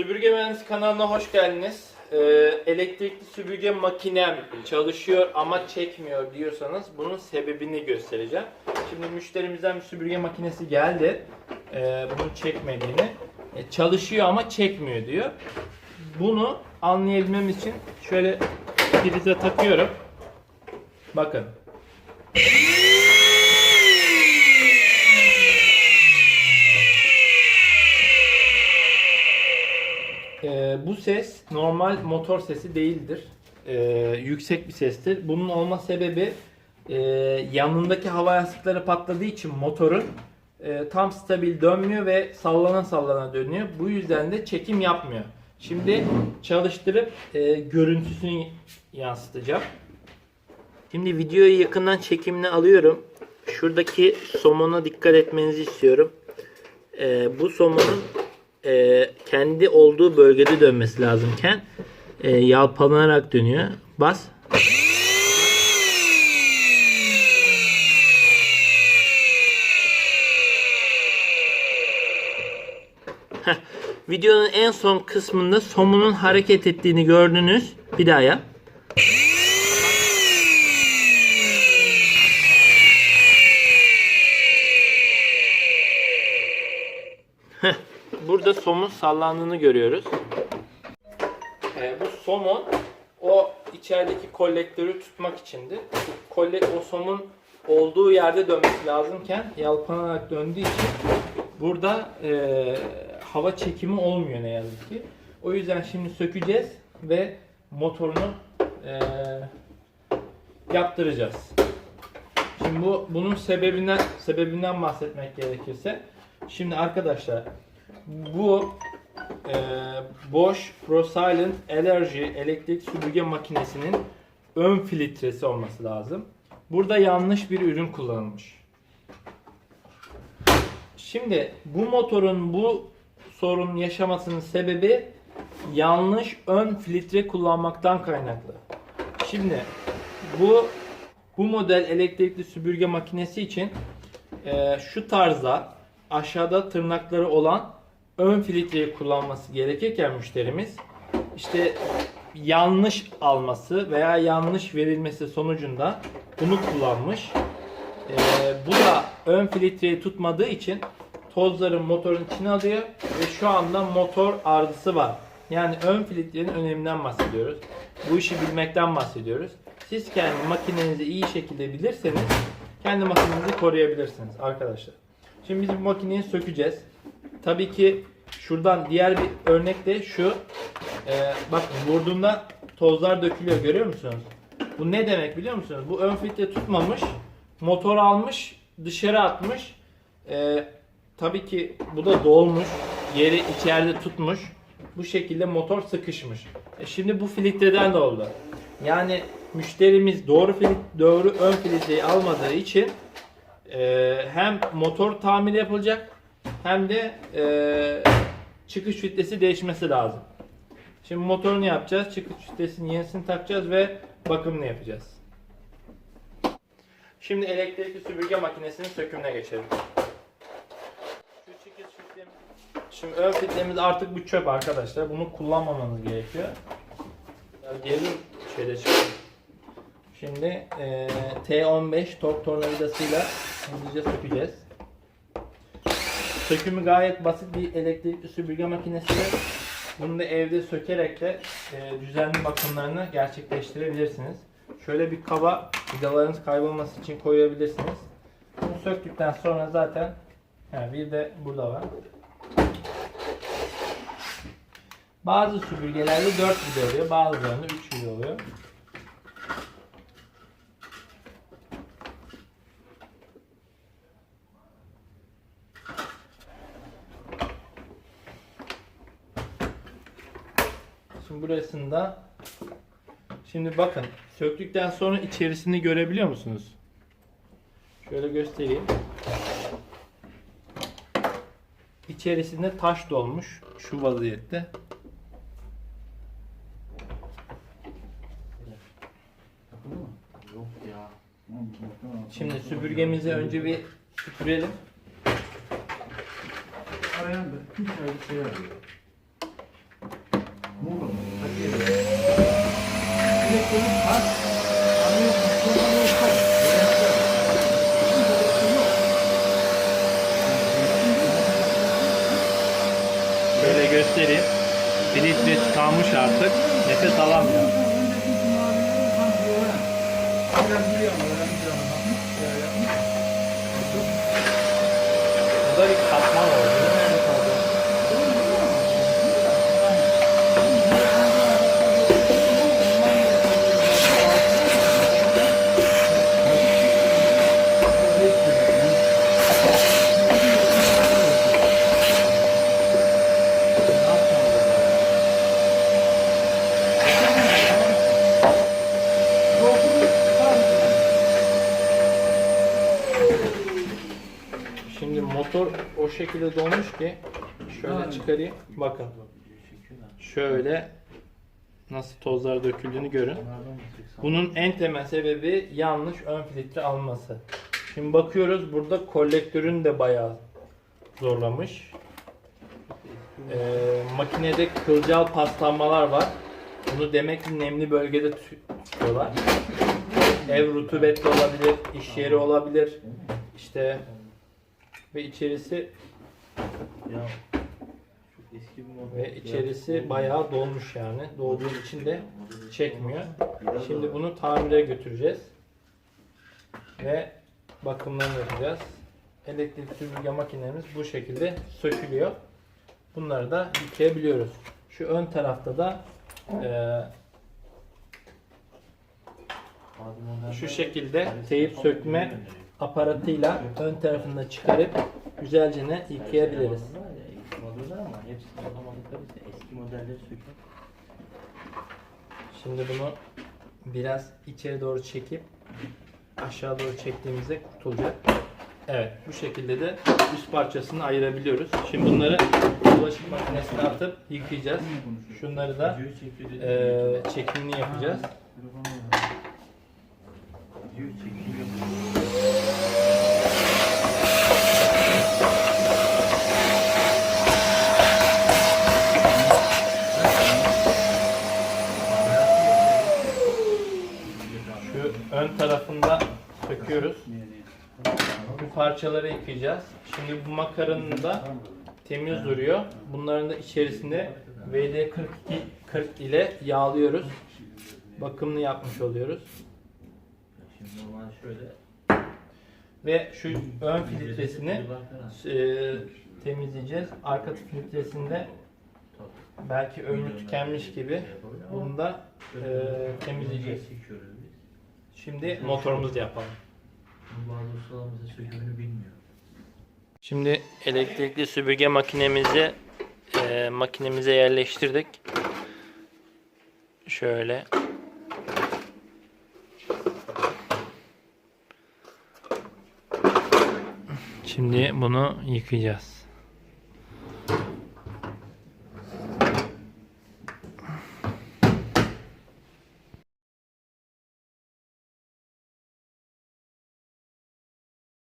Süpürge Mühendisi kanalına hoş geldiniz. Ee, elektrikli süpürge makinem çalışıyor ama çekmiyor diyorsanız bunun sebebini göstereceğim. Şimdi müşterimizden bir süpürge makinesi geldi. Ee, bunun çekmediğini. E, çalışıyor ama çekmiyor diyor. Bunu anlayabilmem için şöyle prize takıyorum. Bakın. Ee, bu ses normal motor sesi değildir. Ee, yüksek bir sestir. Bunun olma sebebi e, yanındaki hava yastıkları patladığı için motorun e, tam stabil dönmüyor ve sallana sallana dönüyor. Bu yüzden de çekim yapmıyor. Şimdi çalıştırıp e, görüntüsünü yansıtacağım. Şimdi videoyu yakından çekimine alıyorum. Şuradaki somona dikkat etmenizi istiyorum. Ee, bu somonun e, kendi olduğu bölgede dönmesi lazımken e, yalpalanarak dönüyor. Bas. Videonun en son kısmında somunun hareket ettiğini gördünüz. Bir daha yap. Heh, Burada somun sallandığını görüyoruz. Ee, bu somun o içerideki kolektörü tutmak içindi. Kolle, o somun olduğu yerde dönmesi lazımken yalpalanarak döndüğü için burada e, hava çekimi olmuyor ne yazık ki. O yüzden şimdi sökeceğiz ve motorunu e, yaptıracağız. Şimdi bu bunun sebebinden sebebinden bahsetmek gerekirse şimdi arkadaşlar bu e, Bosch ProSilent Energy elektrik süpürge makinesinin ön filtresi olması lazım. Burada yanlış bir ürün kullanılmış. Şimdi bu motorun bu sorun yaşamasının sebebi yanlış ön filtre kullanmaktan kaynaklı. Şimdi bu bu model elektrikli süpürge makinesi için e, şu tarzda aşağıda tırnakları olan ön filtreyi kullanması gerekirken müşterimiz işte yanlış alması veya yanlış verilmesi sonucunda bunu kullanmış. E, bu da ön filtreyi tutmadığı için tozları motorun içine alıyor ve şu anda motor arızası var. Yani ön filtrenin öneminden bahsediyoruz. Bu işi bilmekten bahsediyoruz. Siz kendi makinenizi iyi şekilde bilirseniz kendi makinenizi koruyabilirsiniz arkadaşlar. Şimdi biz bu makineyi sökeceğiz. Tabii ki şuradan diğer bir örnek de şu. Ee, bakın vurduğunda tozlar dökülüyor görüyor musunuz? Bu ne demek biliyor musunuz? Bu ön filtre tutmamış. Motor almış dışarı atmış. Ee, tabii ki bu da dolmuş. Yeri içeride tutmuş. Bu şekilde motor sıkışmış. E şimdi bu filtreden de oldu. Yani müşterimiz doğru filit, doğru ön filtreyi almadığı için e, hem motor tamir yapılacak hem de e, çıkış filtresi değişmesi lazım. Şimdi motorunu yapacağız. Çıkış filtresinin yenisini takacağız ve bakımını yapacağız. Şimdi elektrikli süpürge makinesinin sökümüne geçelim. Şimdi ön filtremiz artık bu çöp arkadaşlar. Bunu kullanmamanız gerekiyor. Ya geri şeyde çıktı. Şimdi eee, T15 tork tornavidasıyla hızlıca sökeceğiz. Sökümü gayet basit bir elektrikli süpürge makinesi. Bunu da evde sökerek de eee, düzenli bakımlarını gerçekleştirebilirsiniz. Şöyle bir kaba vidalarınız kaybolması için koyabilirsiniz. Bunu söktükten sonra zaten yani bir de burada var. Bazı süpürgelerde 4 vida oluyor, bazılarında 3 vida oluyor. Şimdi burasında Şimdi bakın söktükten sonra içerisini görebiliyor musunuz? Şöyle göstereyim. İçerisinde taş dolmuş şu vaziyette. Şimdi süpürgemizi önce bir süpürelim. Arayan da 2 ay bir şey arıyor. Direkt böyle göstereyim. Filtre kalmış artık. Nefes alamıyor. Bu da bir katman oldu. Şimdi motor o şekilde dolmuş ki şöyle çıkarayım. Bakın. Şöyle nasıl tozlar döküldüğünü görün. Bunun en temel sebebi yanlış ön filtre alması. Şimdi bakıyoruz burada kolektörün de bayağı zorlamış. Ee, makinede kılcal paslanmalar var. Bunu demek ki nemli bölgede tutuyorlar. Ev rutubetli olabilir, iş yeri olabilir. İşte ve içerisi Ya çok eski bir model. ve içerisi bayağı dolmuş yani. Dolduğu için de çekmiyor. Şimdi bunu tamire götüreceğiz. Ve bakımlarını yapacağız. Elektrik süpürge makinemiz bu şekilde sökülüyor. Bunları da yıkayabiliyoruz. Şu ön tarafta da eee, şu şekilde teyip sökme aparatıyla ön tarafını çıkarıp güzelce ne yıkayabiliriz. Şimdi bunu biraz içeri doğru çekip aşağı doğru çektiğimizde kurtulacak. Evet bu şekilde de üst parçasını ayırabiliyoruz. Şimdi bunları bulaşık makinesine atıp yıkayacağız. Şunları da eee çekimini yapacağız. Videoyu çekiyor. Şu ön tarafında söküyoruz. Bu parçaları yıkayacağız. Şimdi bu makaranın da temiz duruyor. Bunların da içerisinde VD42 40 ile yağlıyoruz. Bakımını yapmış oluyoruz. Ve şu ön filtresini e, temizleyeceğiz. Arka filtresinde belki ömrü tükenmiş gibi bunu da e, temizleyeceğiz. Şimdi motorumuzu yapalım. Bazı ustalarımızın sökümünü bilmiyor. Şimdi elektrikli süpürge makinemizi e, makinemize yerleştirdik. Şöyle. Şimdi bunu yıkayacağız.